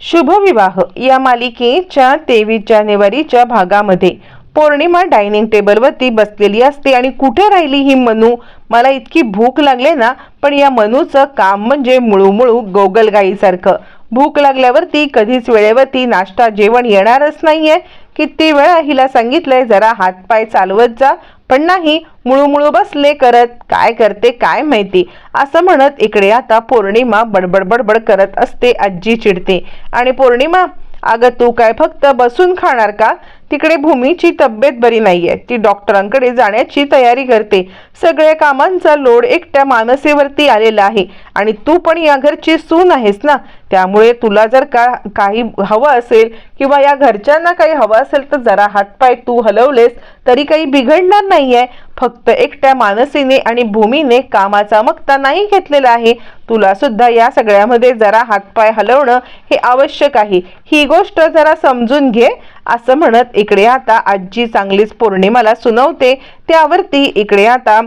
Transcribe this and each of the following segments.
शुभविवाह. या मालिकेच्या तेवीस जानेवारीच्या भागामध्ये पौर्णिमा डायनिंग टेबलवरती बसलेली असते आणि कुठे राहिली ही मनू? मला इतकी भूक लागले ना पण या मनूचं काम म्हणजे मुळूमुळू गोगलगाईसारखं. भूक लागल्यावरती कधीच वेळेवरती नाश्ता जेवण येणारच नाहीये. किती वेळा हिला सांगितलंय जरा हातपाय चालवत जा. पण नाही मुळूमुळू बसले करत. काय करते काय माहिती? असं म्हणत इकडे आता पौर्णिमा बडबड बडबड करत असते आजी चिडते. आणि पौर्णिमा अगं तू काय फक्त बसून खाणार का? तिकडे भूमीची तब्येत बरी नाहीये. ती डॉक्टरांकडे जाण्याची तयारी करते. सगळ्या कामांचा लोड एकट्या मानसेवरती आलेला आहे. आणि तू पण या घरची सून आहेस ना? त्यामुळे तुला जर का काही हवं असेल किंवा या घरच्यांना काही हवं असेल तर जरा हातपाय तू हलवलेस तरी काही बिघडणार नाही आहे फक्त एकट्या मानसीने आणि भूमीने कामाचा मक्ता नाही घेतलेला आहे. तुला सुद्धा या सगळ्यामध्ये जरा हातपाय हलवणं हे आवश्यक आहे. ही गोष्ट जरा समजून घे. असं म्हणत इकडे आता आजी चांगलीच पौर्णिमाला सुनवते. त्यावरती इकडे आता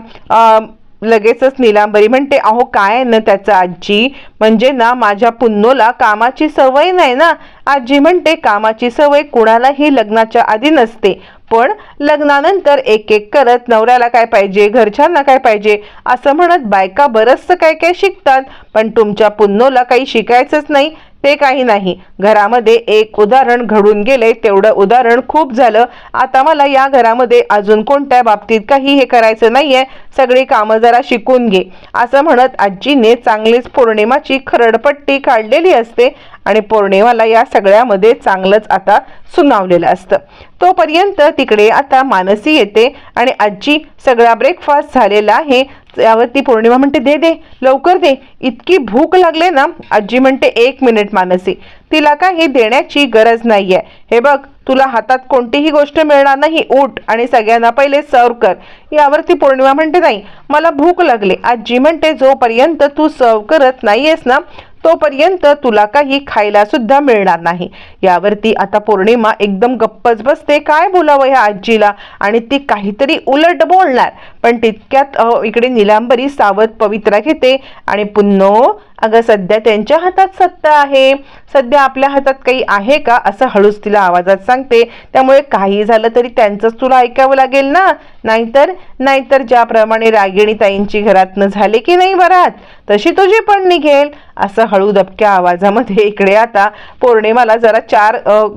लगेचच निलांबरी म्हणते अहो काय ना त्याचं आजी? म्हणजे ना माझ्या पुन्नोला कामाची सवय नाही ना? आजी म्हणते कामाची सवय कुणालाही लग्नाच्या आधी नसते पण लग्नानंतर एक एक करत नवऱ्याला काय पाहिजे घरच्यांना काय पाहिजे असं म्हणत बायका बरंचसं काय काय शिकतात पण तुमच्या पुन्नोला काही शिकायचंच नाही. ते काही नाही. घरामध्ये एक उदाहरण घडून गेले तेवढं उदाहरण खूप झालं. आता मला या घरामध्ये अजून कोणत्या बाबतीत काही हे करायचं नाहीये सगळी कामं जरा शिकून घे. असं म्हणत आजीने चांगलीच पौर्णिमाची खरडपट्टी काढलेली असते आणि पौर्णिमाला या सगळ्यामध्ये चांगलंच आता सुनावलेलं असतं. तोपर्यंत तिकडे आता मानसी येते आणि आजी सगळा ब्रेकफास्ट झालेला आहे. यावरती पौर्णिमा म्हणते दे दे लवकर दे. इतकी भूक लागले ना. आजी म्हणते एक मिनिट मानसी. तिला काही देण्याची गरज नाहीये. हे बघ तुला हातात कोणतीही गोष्ट मिळणार नाही. उठ आणि सगळ्यांना पहिले सर्व कर. यावरती पौर्णिमा म्हणते नाही मला भूक लागली. आजी म्हणते जोपर्यंत तू सर्व करत नाहीयेस ना तोपर्यंत तुला काही खायला सुद्धा मिळणार नाही. यावरती आता पौर्णिमा एकदम गप्पच बसते. काय बोलावं ह्या आजीला? आणि ती काहीतरी उलट बोलणार. पण तितक्यात इकडे निलांबरी सावध पवित्रा घेते. आणि पुन्नो अगं सध्या त्यांच्या हातात सत्ता आहे. सध्या आपल्या हातात काही आहे का? असं हळूच तिला आवाजात सांगते. त्यामुळे काही झालं तरी त्यांचंच तुला ऐकावं लागेल ना? नाहीतर नाहीतर ज्याप्रमाणे रागिणी ताईंची घरातनं झाले की नाही बरात तशी तुझी पण निघेल. असं हळू दबक्या आवाजामध्ये इकडे आता पौर्णिमाला जरा चार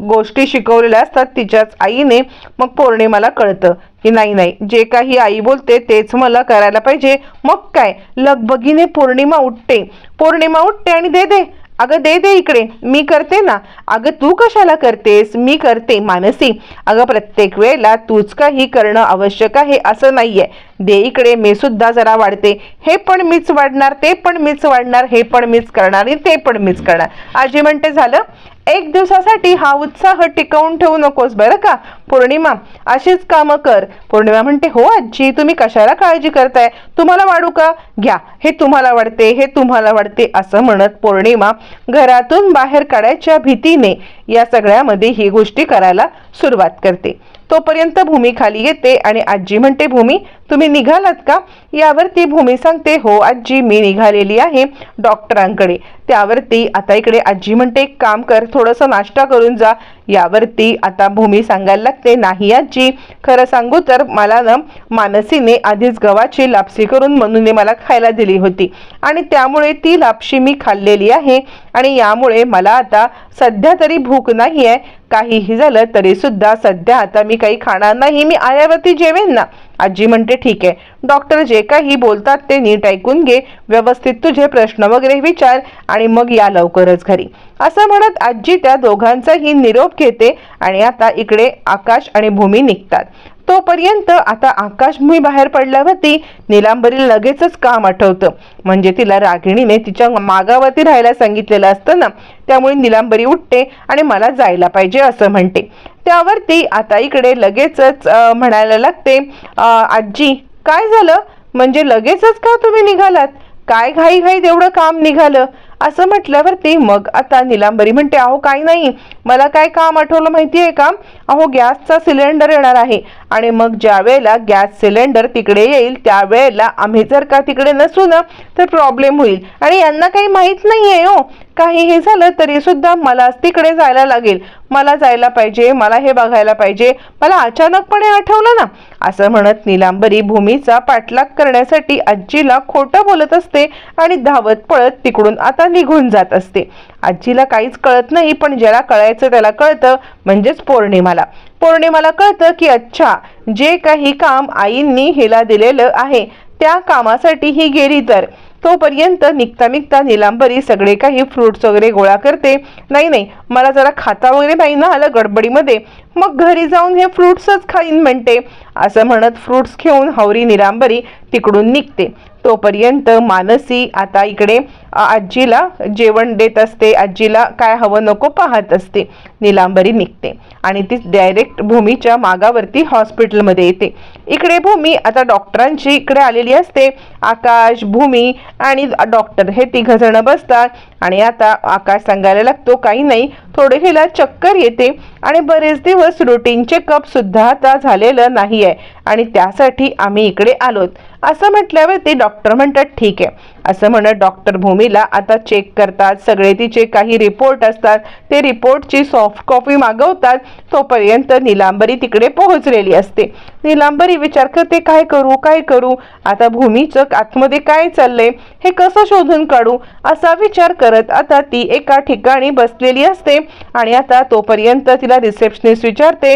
गोष्टी शिकवलेल्या असतात तिच्याच आईने. मग पौर्णिमाला कळतं की नाही नाही जे काही आई बोलते तेच मला करायला पाहिजे. मग काय? लगबगीने पौर्णिमा उठते. पौर्णिमा उठते आणि दे दे. अगं दे दे इकडे. मी करते ना. अगं तू कशाला करतेस? मी करते मानसी. अगं प्रत्येक वेळेला तूच काही करणं आवश्यक आहे असं नाहीये. देईकडे मी सुद्धा जरा वाढते. हे पण मीच वाढणार ते पण मीच वाढणार हे पण मीच करणार आणि ते पण मीच करणार. आजी म्हणते झालं? एक दिवसासाठी हा उत्साह टिकवून ठेवू नकोस बरं का? पौर्णिमा अशीच कामं कर. पौर्णिमा म्हणते हो आजी तुम्ही कशाला काळजी करताय? तुम्हाला वाढू का? घ्या हे तुम्हाला वाढते हे तुम्हाला वाढते असं म्हणत पौर्णिमा घरातून बाहेर काढायच्या भीतीने या सगळ्यामध्ये ही गोष्टी करायला सुरुवात करते. तोपर्यंत भूमी खाली येते आणि आजी म्हणते भूमी तुम्ही निघालात का? यावरती भूमी सांगते हो आजी मी निघालेली आहे डॉक्टरांकडे. त्यावरती आता इकडे आजी म्हणते एक काम कर थोडंसं नाश्ता करून जा. यावरती आता भूमी सांगायला लागते नाही आजी खरं सांगू तर मला ना मानसीने आधीच गव्हाची लापसी करून म्हणून मला खायला दिली होती. आणि त्यामुळे ती लापशी मी खाल्लेली आहे. आणि यामुळे मला आता सध्या तरी भूक नाही आहे काहीही झालं तरी सुद्धा सध्या आता मी काही खाणार नाही. मी आल्यावरती जेवेन ना. आजी म्हणते ठीक आहे. डॉक्टर जे काही बोलतात ते नीट ऐकून घे. व्यवस्थित तुझे प्रश्न वगैरे विचार आणि मग या लवकरच घरी. असं म्हणत आजी त्या दोघांचाही निरोप घेते आणि आता इकडे आकाश आणि भूमी निघतात. तोपर्यंत आता आकाश मी बाहेर पडल्यावरती निलांबरी लगेचच काम आठवतं. म्हणजे तिला रागिणीने तिच्या मागावरती राहायला सांगितलेलं असतं ना त्यामुळे निलांबरी उठते आणि मला जायला पाहिजे असं म्हणते. त्यावरती आता इकडे लगेचच म्हणायला लागते आजी काय झालं? म्हणजे लगेचच का तुम्ही निघालात? काय घाई घाई तेवढं काम निघालं? असं म्हटल्यावरती मग आता निलांबरी म्हणते अहो काही नाही. मला काय काम आठवलं माहिती आहे का? अहो गॅसचा सिलेंडर येणार आहे आणि मग ज्या वेळेला गॅस सिलेंडर तिकडे येईल त्यावेळेला आम्ही जर का तिकडे नसू ना तर प्रॉब्लेम होईल. आणि यांना काही माहीत नाही आहे हो. काही हे झालं तरी सुद्धा मला तिकडे जायला लागेल. मला जायला पाहिजे मला हे बघायला पाहिजे. मला अचानकपणे आठवलं ना. असं म्हणत निलांबरी भूमीचा पाठलाग करण्यासाठी आजीला खोटं बोलत असते आणि धावत पळत तिकडून आता निघून जात असते. आजीला काहीच कळत नाही पण ज्याला कळायचं त्याला कळतं म्हणजेच पौर्णिमाला. पौर्णिमाला कळतं की अच्छा जे काही काम आईंनी हिला दिलेलं आहे त्या कामासाठी ही गेली तर. तोपर्यंत निघता निघता निलांबरी सगळे काही फ्रुट्स वगैरे गोळा करते. नाही नाही मला जरा खाता वगैरे नाही ना आलं गडबडीमध्ये. मग घरी जाऊन हे फ्रुट्सच खाईन म्हणते. असं म्हणत फ्रुट्स घेऊन हवरी निलांबरी तिकडून निघते. तोपर्यंत मानसी आता इकडे आजीला जेवण देत असते. आजीला काय हवं नको पाहत असते. निलांबरी निघते आणि ती डायरेक्ट भूमीच्या मागावरती हॉस्पिटलमध्ये येते. इकडे भूमी आता डॉक्टरांची इकडे आलेली असते. आकाश भूमी आणि डॉक्टर हे तिघ जण बसतात. आणि आता आकाश सांगायला लागतो काही नाही थोडे हिला चक्कर येते आणि बरेच दिवस रुटीनचे कप सुद्धा आता झालेलं नाही आहे आणि त्यासाठी आम्ही इकडे आलोत. असं म्हटल्यावर ते डॉक्टर म्हणतात ठीक आहे असं म्हणत डॉक्टर भूमीला आता चेक करतात. सगळे तिचे काही रिपोर्ट असतात. ते रिपोर्टची सॉफ्ट कॉपी मागवतात. तोपर्यंत निलांबरी तिकडे पोहोचलेली असते. निलांबरी विचार करते काय करू काय करू? आता भूमीचं आतमध्ये काय चाललंय? हे कसं शोधून काढू? असा विचार करत आता ती एका ठिकाणी बसलेली असते आणि आता तोपर्यंत तिला रिसेप्शनिस्ट विचारते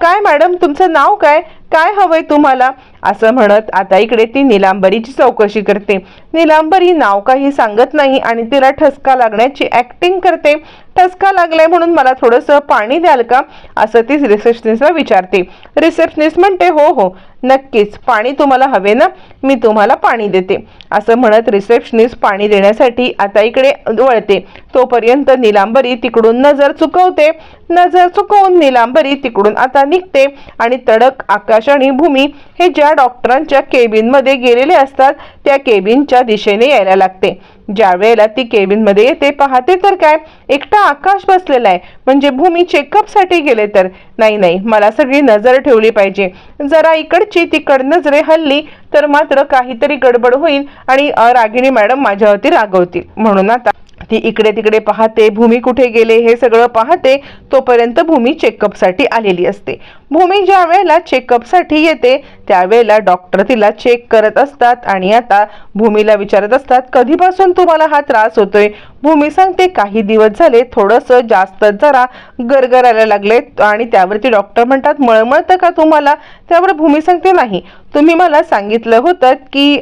काय मॅडम तुमचं नाव काय? काय हवंय तुम्हाला? असं म्हणत आता इकडे ती निलांबरीची चौकशी करते. निलांबरी नाव काही सांगत नाही आणि तिला ठसका लागण्याची ऍक्टिंग करते. ठसका लागलाय म्हणून मला थोडंसं पाणी द्याल का? असं ती रिसेप्शनिस्टला विचारते. रिसेप्शनिस्ट म्हणते हो हो नक्कीच. पाणी तुम्हाला हवे ना? मी तुम्हाला पाणी देते. असं म्हणत रिसेप्शनिस्ट पाणी देण्यासाठी आता इकडे वळते. तोपर्यंत निलांबरी तिकडून नजर चुकवते. नजर चुकवून निलांबरी तिकडून आता निघते आणि तडक आकाश आणि भूमी हे ज्या डॉक्टरांच्या केबिनमध्ये गेलेले असतात त्या केबिनच्या दिशेने यायला लागते. ज्या वेळेला ती केबिनमध्ये येते पाहते तर काय? एकटा आकाश बसलेला आहे. म्हणजे भूमी चेकअपसाठी गेले तर? नाही नाही. मला सगळी नजर ठेवली पाहिजे. जरा इकडची तिकड नजरे हल्ली तर मात्र काहीतरी गडबड होईल आणि रागिणी मॅडम माझ्यावरती रागवतील. म्हणून आता ती इकडे तिकडे पाहते भूमी कुठे गेले हे सगळं पाहते तोपर्यंत भूमी चेकअपसाठी आलेली असते. भूमी ज्या वेळेला चेकअपसाठी येते त्यावेळेला डॉक्टर तिला चेक करत असतात आणि आता भूमीला विचारत असतात कधीपासून तुम्हाला हा त्रास होतोय? भूमी सांगते काही दिवस झाले थोडंसं जास्त जरा गरगरायला लागले आणि त्यावरती डॉक्टर म्हणतात मळमळतं का तुम्हाला? त्यावर भूमी सांगते नाही. तुम्ही मला सांगितलं होतं की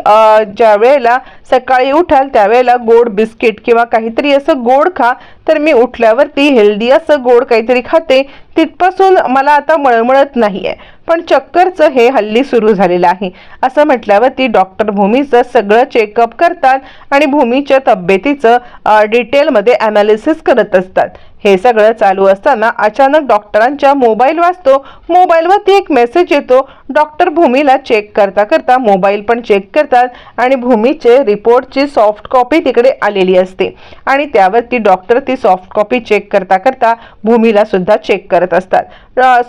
ज्या वेळेला सकाळी उठाल त्यावेळेला गोड बिस्किट किंवा काहीतरी असं गोड खा तर मी उठल्यावरती हेल्दी असं गोड काहीतरी खाते. तिथपासून मला आता मळमळत नाही आहे पण चक्करचं हे हल्ली सुरू झालेलं आहे. असं म्हटल्यावरती डॉक्टर भूमीचं सगळं चेकअप करतात आणि भूमीच्या तब्येतीचं डिटेलमध्ये ॲनालिसिस करत असतात. हे सगळं चालू असताना अचानक डॉक्टरांच्या मोबाईल वाचतो मोबाईलवरती एक मेसेज येतो. डॉक्टर भूमीला चेक करता करता मोबाईल पण चेक करतात आणि भूमीचे रिपोर्टची सॉफ्ट कॉपी तिकडे आलेली असते. आणि त्यावरती डॉक्टर ती सॉफ्ट कॉपी चेक करता करता भूमीला सुद्धा चेक करत असतात.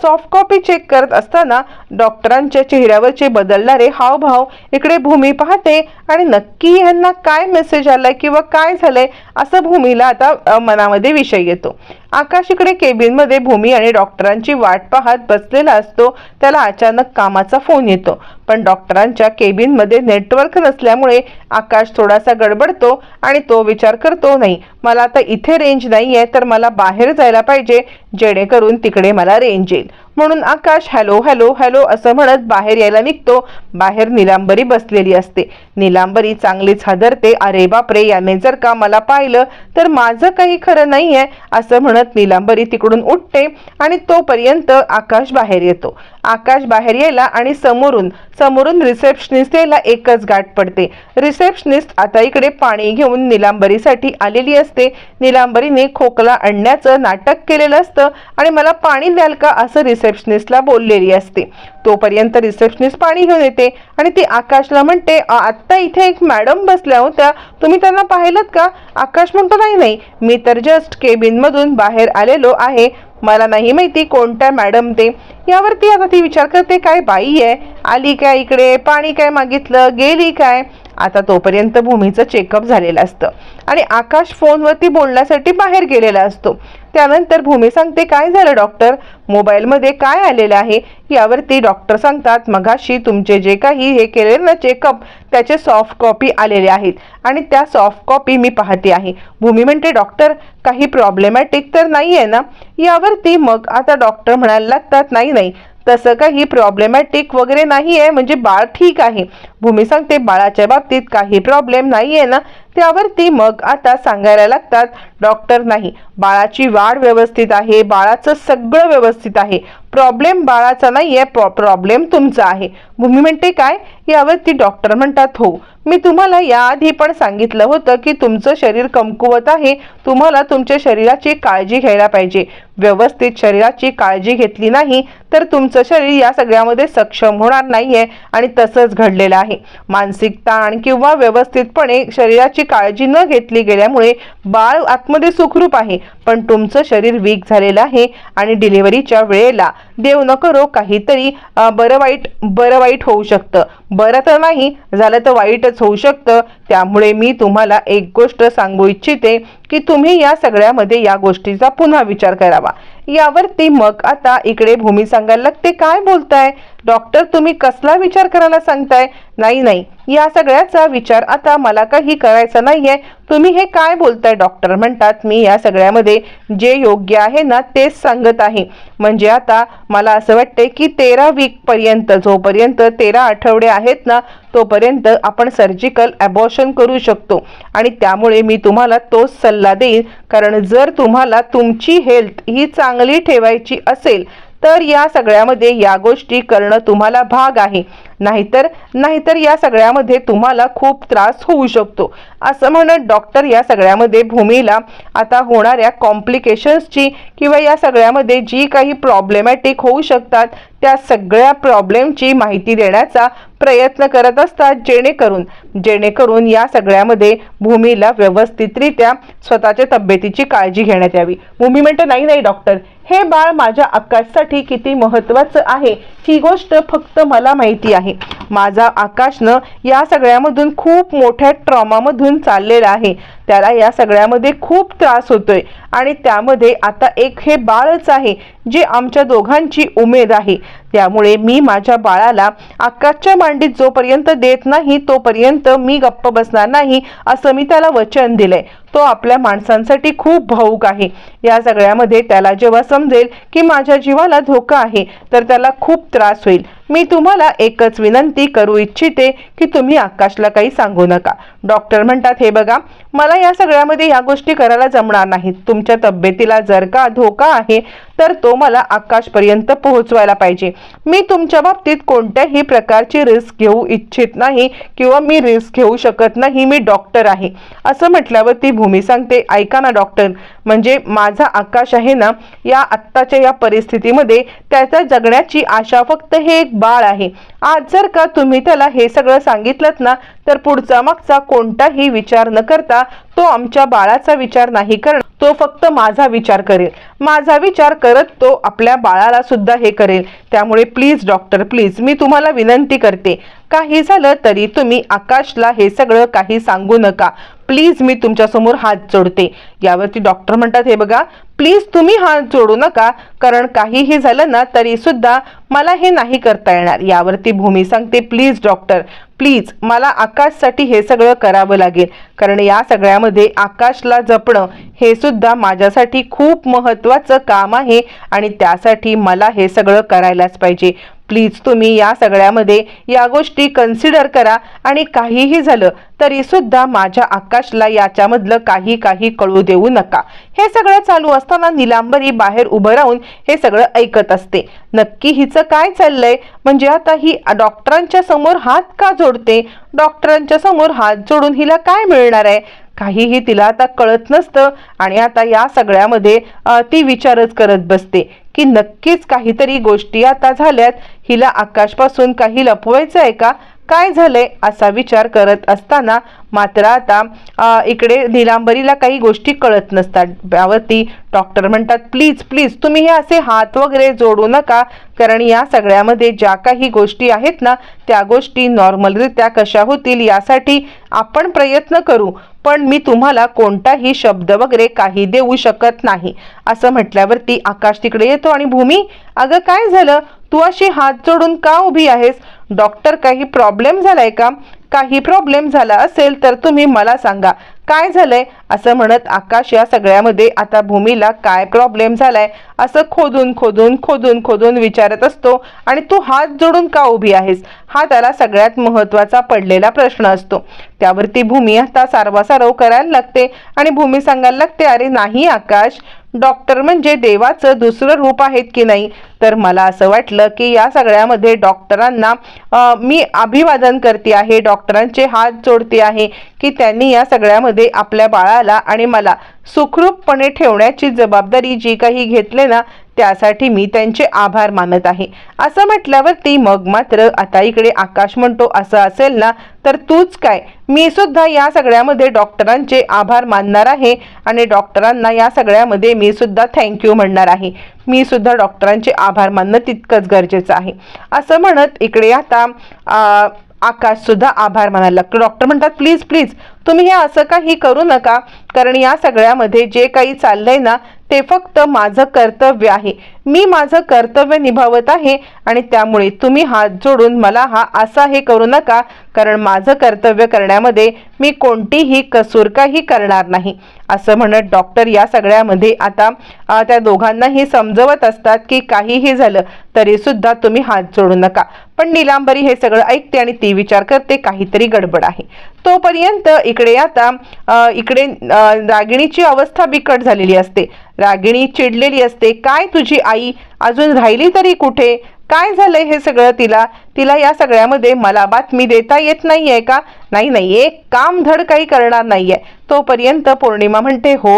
सॉफ्ट कॉपी चेक करत असताना डॉक्टरांच्या चेहऱ्यावरचे बदलणारे हावभाव इकडे भूमी पाहते आणि नक्की यांना काय मेसेज आलाय किंवा काय झालंय असं भूमीला आता मनामध्ये विषय येतो. आकाश इकडे केबिनमध्ये भूमी आणि डॉक्टरांची वाट पाहत बसलेला असतो. त्याला अचानक कामाचा फोन येतो. पण डॉक्टरांच्या केबिनमध्ये नेटवर्क नसल्यामुळे आकाश थोडासा गडबडतो आणि तो विचार करतो नाही मला आता इथे रेंज नाही आहे तर मला बाहेर जायला पाहिजे जेणेकरून तिकडे मला रेंज येईल. म्हणून आकाश हॅलो हॅलो हॅलो असं म्हणत बाहेर यायला निघतो. बाहेर निलांबरी बसलेली असते. निलांबरी चांगलीच हादरते. अरे बापरे याने जर का मला पाहिलं तर माझं काही खरं नाही आहे असं म्हणत निलांबरी तिकडून उठते आणि तोपर्यंत आकाश बाहेर येतो. आकाश बाहेर यायला आणि समोरून समोरून रिसेप्शनिस्ट यायला एकच गाठ पडते. रिसेप्शनिस्ट आता इकडे पाणी घेऊन निलांबरीसाठी आलेली असते. निलांबरीने खोकला आणण्याचं नाटक केलेलं असतं आणि मला पाणी द्याल का असं रिसेप्शनिस्टला बोललेली असते. तोपर्यंत रिसेप्शनिस्ट पाणी घेऊन येते आणि ती आकाशला म्हणते आत्ता इथे एक मॅडम बसल्या होत्या. तुम्ही त्यांना पाहिलं का? आकाश म्हणतो नाही नाही. मी तर जस्ट केबिनमधून बाहेर आलेलो आहे. मला नाही माहिती कोणत्या मॅडम ते. यावरती आता ती विचार करते काय बाई आहे? आली काय इकडे? पाणी काय मागितलं? गेली काय? आता तोपर्यंत भूमीचं चेकअप झालेलं असतं. आणि आकाश फोनवरती बोलण्यासाठी बाहेर गेलेला असतो. त्यानंतर भूमी सांगते काय झालं डॉक्टर मोबाईलमध्ये काय आलेलं आहे? यावरती डॉक्टर सांगतात मगाशी तुमचे जे काही हे केले ना चेकअप त्याचे सॉफ्ट कॉपी आलेले आहेत आणि त्या सॉफ्ट कॉपी मी पाहते आहे. भूमी म्हणते डॉक्टर काही प्रॉब्लेमॅटिक तर नाही आहे ना? यावरती मग आता डॉक्टर म्हणायला लागतात नाही नाही. तसं काही प्रॉब्लेमॅटिक वगैरे नाही आहे म्हणजे बाळ ठीक आहे. भूमी सांगते बाळाच्या बाबतीत काही प्रॉब्लेम नाही आहे ना. त्यावरती मग आता सांगायला लागतात डॉक्टर नाही. बाळाची वाढ व्यवस्थित आहे बाळाचं सगळं व्यवस्थित आहे. प्रॉब्लेम बाळाचा नाही आहे प्रॉ प्रॉब्लेम तुमचा आहे. भूमी म्हणते काय? यावरती डॉक्टर म्हणतात हो मी तुम्हाला याआधी पण सांगितलं होतं की तुमचं शरीर कमकुवत आहे. तुम्हाला तुमच्या शरीराची काळजी घ्यायला पाहिजे. व्यवस्थित शरीराची काळजी घेतली नाही तर तुमचं शरीर या सगळ्यामध्ये सक्षम होणार नाहीये आणि तसंच घडलेलं आहे. मानसिक ताण किंवा व्यवस्थितपणे शरीराची काळजी न घेतली गेल्यामुळे बाळ आतमध्ये सुखरूप आहे पण तुमचं शरीर वीक झालेलं आहे आणि डिलिव्हरीच्या वेळेला देव न करो काहीतरी बरं वाईट बरं वाईट होऊ शकतं. बरं तर नाही झालं तर वाईटच होऊ शकतं. त्यामुळे मी तुम्हाला एक गोष्ट सांगू इच्छिते की तुम्ही या सगळ्यामध्ये या गोष्टीचा पुन्हा विचार करावा права. यावरती मग आता इकडे भूमी सांगायला लागते काय बोलताय? डॉक्टर तुम्ही कसला विचार करायला सांगताय? नाही नाही. या सगळ्याचा विचार आता मला काही करायचा नाहीये. तुम्ही हे काय बोलताय डॉक्टर म्हणतात मी या सगळ्यामध्ये जे योग्य आहे ना तेच सांगत आहे. म्हणजे आता मला असं वाटतंय की तेरा वीक पर्यंत जोपर्यंत तेरा आठवडे आहेत ना तोपर्यंत आपण सर्जिकल ॲबॉर्शन करू शकतो. आणि त्यामुळे मी तुम्हाला तोच सल्ला देईन. कारण जर तुम्हाला तुमची हेल्थ ही चांगली ठेवायची असेल तर या सगळ्यामध्ये या गोष्टी करणं तुम्हाला भाग आहे. नाहीतर नाहीतर या सगळ्यामध्ये तुम्हाला खूप त्रास होऊ शकतो. असं म्हणत डॉक्टर या सगळ्यामध्ये भूमीला आता होणाऱ्या कॉम्प्लिकेशन्सची किंवा या सगळ्यामध्ये जी काही प्रॉब्लेमॅटिक होऊ शकतात त्या सगळ्या प्रॉब्लेमची माहिती देण्याचा प्रयत्न करत असतात जेणेकरून जेणेकरून या सगळ्यामध्ये भूमीला व्यवस्थितरित्या स्वतःच्या तब्येतीची काळजी घेण्यात यावी. भूमी म्हणते नाही नाही डॉक्टर हे बाळ माझ्या आकाशसाठी किती महत्त्वाचं आहे? ही गोष्ट फक्त मला माहिती आहे. माझा आकाशनं या सगळ्यामधून खूप मोठ्या ट्रॉमामधून चाललेला आहे. त्याला या सगळ्यामध्ये खूप त्रास होतोय आणि त्यामध्ये आता एक हे बाळच आहे. जी आमच्या दोघांची उमेद आहे. त्यामुळे मी माझ्या बाळाला आकाशच्या मांडीत जोपर्यंत देत नाही तोपर्यंत मी गप्प बसणार नाही असं मी त्याला वचन दिलंय. तो आपल्या माणसांसाठी खूप भाऊक आहे. या सगळ्यामध्ये त्याला जेव्हा समजेल की माझ्या जीवाला धोका आहे तर त्याला खूप त्रास होईल. मी तुम्हाला एकच विनंती करू इच्छिते की तुम्ही आकाशला काही सांगू नका. डॉक्टर म्हणतात हे बघा मला या सगळ्यामध्ये या गोष्टी करायला जमणार नाहीत. तुमच्या तब्येतीला जर का धोका आहे तर तो मला आकाशपर्यंत पोहोचवायला पाहिजे. मी तुमच्या बाबतीत कोणत्याही प्रकारची रिस्क घेऊ इच्छित नाही किंवा मी रिस्क घेऊ शकत नाही. मी डॉक्टर आहे. असं म्हटल्यावर ती भूमी सांगते ऐका ना डॉक्टर म्हणजे माझा आकाश आहे ना या आत्ताच्या या परिस्थितीमध्ये त्याचा जगण्याची आशा फक्त हे एक बाळ आहे. आज जर का तुम्ही त्याला हे सगळं सांगितलं ना तर पुढचा मागचा कोणताही विचार न करता तो आमच्या बाळाचा विचार नाही करणार. तो फक्त माझा विचार करेल. माझा विचार करत तो आपल्या बाळाला सुद्धा हे करेल. त्यामुळे प्लीज डॉक्टर प्लीज मी तुम्हाला विनंती करते. काही झालं तरी तुम्ही आकाशला हे सगळं काही सांगू नका. प्लीज मी तुमच्यासमोर हात जोडते. यावरती डॉक्टर म्हणतात हे बघा प्लीज तुम्ही हात जोडू नका. कारण काहीही झालं ना तरी सुद्धा मला हे नाही करता येणार. यावरती भूमी सांगते प्लीज डॉक्टर प्लीज मला आकाशसाठी हे सगळं करावं लागेल. कारण या सगळ्यामध्ये आकाशला जपणं हे सुद्धा माझ्यासाठी खूप महत्त्वाचं काम आहे आणि त्यासाठी मला हे सगळं करायलाच पाहिजे. प्लीज तुम्ही या सगळ्यामध्ये या गोष्टी कन्सिडर करा. आणि काहीही झालं तरी सुद्धा माझ्या आकाशला याच्यामधलं काही काही कळू देऊ नका. हे सगळं चालू असताना निलांबरी बाहेर उभं राहून हे सगळं ऐकत असते. नक्की हिचं काय चाललंय? म्हणजे आता ही डॉक्टरांच्या समोर हात का जोडते? डॉक्टरांच्या समोर हात जोडून हिला काय मिळणार आहे? काहीही तिला आता कळत नसतं आणि आता या सगळ्यामध्ये ती विचारच करत बसते. की नक्कीच काहीतरी गोष्टी आता झाल्यात. हिला आकाशपासून काही लपवायचं आहे का? काय झालंय? असा विचार करत असताना मात्र आता इकडे निलांबरीला काही गोष्टी कळत नसतात. त्यावरती डॉक्टर म्हणतात प्लीज प्लीज तुम्ही हे असे हात वगैरे जोडू नका कारण या सगळ्यामध्ये ज्या काही गोष्टी आहेत ना त्या गोष्टी नॉर्मलरित्या कशा होतील यासाठी आपण प्रयत्न करू पण मी तुम्हाला कोणताही शब्द वगैरे काही देऊ शकत नाही. असं म्हटल्यावरती आकाश तिकडे येतो आणि भूमी अगं काय झालं? तू अशी हात जोडून का उभी आहेस? डॉक्टर काही प्रॉब्लेम झालाय का? काही प्रॉब्लेम झाला असेल तर तुम्ही मला सांगा. काय झालंय? असं म्हणत आकाश या सगळ्यामध्ये आता भूमीला काय प्रॉब्लेम झालाय? असं खोदून खोदून खोदून खोदून विचारत असतो. आणि तू हात जोडून का उभी आहेस? हा त्याला सगळ्यात महत्त्वाचा पडलेला प्रश्न असतो. त्यावरती भूमी आता सारवासारव करायला लागते. आणि भूमी सांगायला लागते अरे नाही आकाश. डॉक्टर म्हणजे देवाचं दुसरं रूप आहेत की नाही? तर मला असं वाटलं की या सगळ्यामध्ये डॉक्टरांना मी अभिवादन करते आहे डॉक्टरांचे हात जोडते आहे की त्यांनी या सगळ्यामध्ये आपल्या बाळाला आणि मला सुखरूपपणे ठेवण्याची जबाबदारी जी काही घेतले ना त्यासाठी मी त्यांचे आभार मानत आहे. असं म्हटल्यावरती मग मात्र आता इकडे आकाश म्हणतो असं असेल ना तर तूच काय? मी सुद्धा या सगळ्यामध्ये डॉक्टरांचे आभार मानणार आहे आणि डॉक्टरांना या सगळ्यामध्ये मी सुद्धा थँक्यू म्हणणार आहे. मी सुद्धा डॉक्टरांचे आभार मानणं तितकंच गरजेचं आहे. असं म्हणत इकडे आता आकाशसुद्धा आकाश सुद्धा आभार मानायला लागतो. डॉक्टर म्हणतात प्लीज प्लीज तुम्ही हे असं काही करू नका कारण या सगळ्यामध्ये जे काही चाललंय ना ते फक्त माझं कर्तव्य आहे. मी माझं कर्तव्य निभावत आहे आणि त्यामुळे तुम्ही हात जोडून मला हा असा हे करू नका कारण माझं कर्तव्य करण्यामध्ये मी कोणतीही कसूर काही करणार नाही. असं म्हणत डॉक्टर या सगळ्यामध्ये आता त्या दोघांनाही समजवत असतात की काहीही झालं तरी सुद्धा तुम्ही हात जोडू नका. पण निलांबरी हे सगळं ऐकते आणि ती विचार करते काहीतरी गडबड आहे. तोपर्यंत इकडे आता इकडे रागिणीची अवस्था बिकट झालेली असते. रागिणी चिडलेली असते. काय तुझी आई? अजून राहिली तरी कुठे? काय झालंय हे सगळं तिला? तिला या सगळ्यामध्ये मला बातमी देता येत नाही आहे का? नाही नाही. एक काम धड काही करणार नाही आहे तोपर्यंत पौर्णिमा म्हणते हो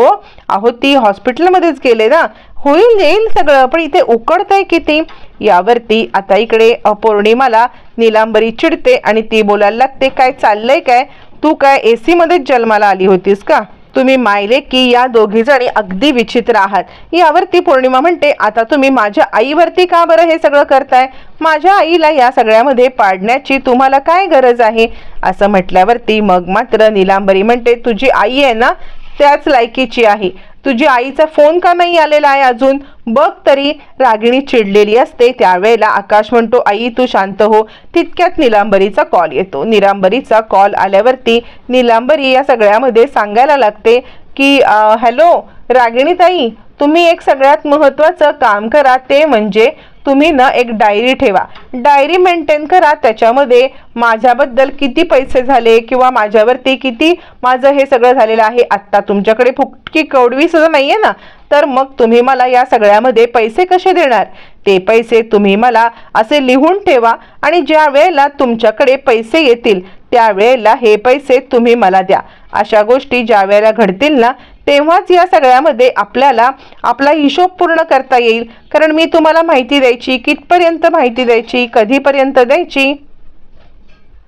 अहो ती हॉस्पिटलमध्येच गेले ना. होईल येईल सगळं. पण इथे उकडतंय किती? यावरती आता इकडे पौर्णिमाला निलांबरी चिडते आणि ती बोलायला लागते काय चाललंय काय? तू काय एसी मध्येच जन्माला आली होतीस का? तुम्ही मायले की या दोघी जणी अगदी विचित्र आहात. यावरती पौर्णिमा म्हणते आता तुम्ही माझ्या आईवरती का बरं हे सगळं करताय? माझ्या आईला या सगळ्यामध्ये पाडण्याची तुम्हाला काय गरज आहे? असं म्हटल्यावरती मग मात्र निलांबरी म्हणते तुझी आई आहे ना? त्याच लायकीची आहे. तुझी आईचा फोन का नाही आलेला आहे अजून? बघ तरी. रागिणी चिडलेली असते. त्यावेळेला आकाश म्हणतो आई तू शांत हो. तितक्यात निलांबरीचा कॉल येतो. निलांबरीचा कॉल आल्यावरती निलांबरी या सगळ्यामध्ये सांगायला लागते की हॅलो रागिणी ताई तुम्ही एक सगळ्यात महत्त्वाचं काम करा. ते म्हणजे तुम्ही ना एक डायरी ठेवा. डायरी मेंटेन करा. त्याच्यामध्ये माझ्याबद्दल किती पैसे झाले किंवा माझ्यावरती किती माझं हे सगळं झालेलं आहे. आत्ता तुमच्याकडे फुटकी कवडवी सुद्धा नाही आहे ना. तर मग तुम्ही मला या सगळ्यामध्ये पैसे कसे देणार? ते पैसे तुम्ही मला असे लिहून ठेवा आणि ज्या वेळेला तुमच्याकडे पैसे येतील त्यावेळेला हे पैसे तुम्ही मला द्या. अशा गोष्टी ज्या वेळेला घडतील ना तेव्हाच या सगळ्यामध्ये आपल्याला आपला हिशोब पूर्ण करता येईल. कारण मी तुम्हाला माहिती द्यायची कितपर्यंत माहिती द्यायची कधीपर्यंत द्यायची?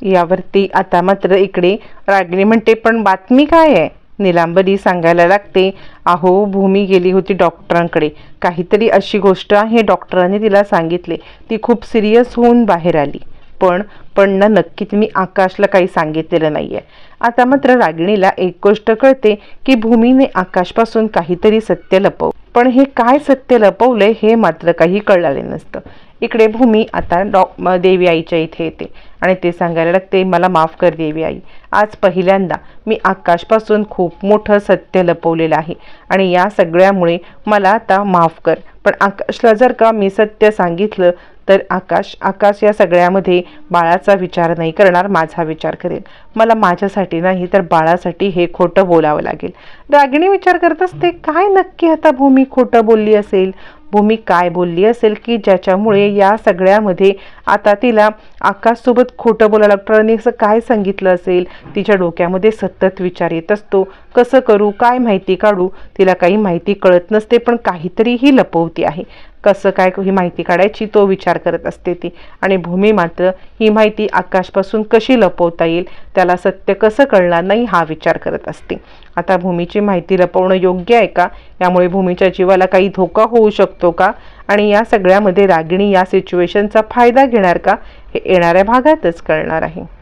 यावरती आता मात्र इकडे रागिणी म्हणते पण बातमी काय आहे? निलांबरी सांगायला लागते अहो भूमी गेली होती डॉक्टरांकडे. काहीतरी अशी गोष्ट आहे डॉक्टरांनी तिला सांगितले. ती खूप सिरियस होऊन बाहेर आली. पण पण ना नक्की मी आकाशला काही सांगितलेलं नाही आहे आता मात्र रागिणीला एक गोष्ट कळते की भूमीने आकाशपासून काहीतरी सत्य लपव पण हे काय सत्य लपवलंय हे मात्र काही कळाले नसतं. इकडे भूमी आता डॉ देवी आईच्या इथे येते आणि ते सांगायला लागते मला माफ कर देवी आई आज पहिल्यांदा मी आकाशपासून खूप मोठं सत्य लपवलेलं आहे आणि या सगळ्यामुळे मला आता माफ कर. पण आकाशला जर का मी सत्य सांगितलं तर आकाश आकाश या सगळ्यामध्ये बाळाचा विचार नाही करणार माझा विचार करेल. मला माझ्यासाठी नाही तर बाळासाठी हे खोटं बोलावं लागेल. रागिणी विचार करत असते काय नक्की आता भूमी खोटं बोलली असेल? भूमी काय बोलली असेल की ज्याच्यामुळे या सगळ्यामध्ये आता तिला आकाशसोबत खोटं बोलायला डॉक्टरांनी असं काय सांगितलं असेल? तिच्या डोक्यामध्ये सतत विचार येत असतो. कसं करू? काय माहिती काढू? तिला काही माहिती कळत नसते पण काहीतरी ही लपवती आहे. कसं काय ही माहिती काढायची तो विचार करत असते ती. आणि भूमी मात्र ही माहिती आकाशपासून कशी लपवता येईल त्याला सत्य कसं कळणार नाही हा विचार करत असते. आता भूमीची माहिती लपवणं योग्य आहे का? यामुळे भूमीच्या जीवाला काही धोका होऊ शकतो का? आणि या सगळ्यामध्ये रागिणी या सिच्युएशनचा फायदा घेणार का? हे येणाऱ्या भागातच कळणार आहे.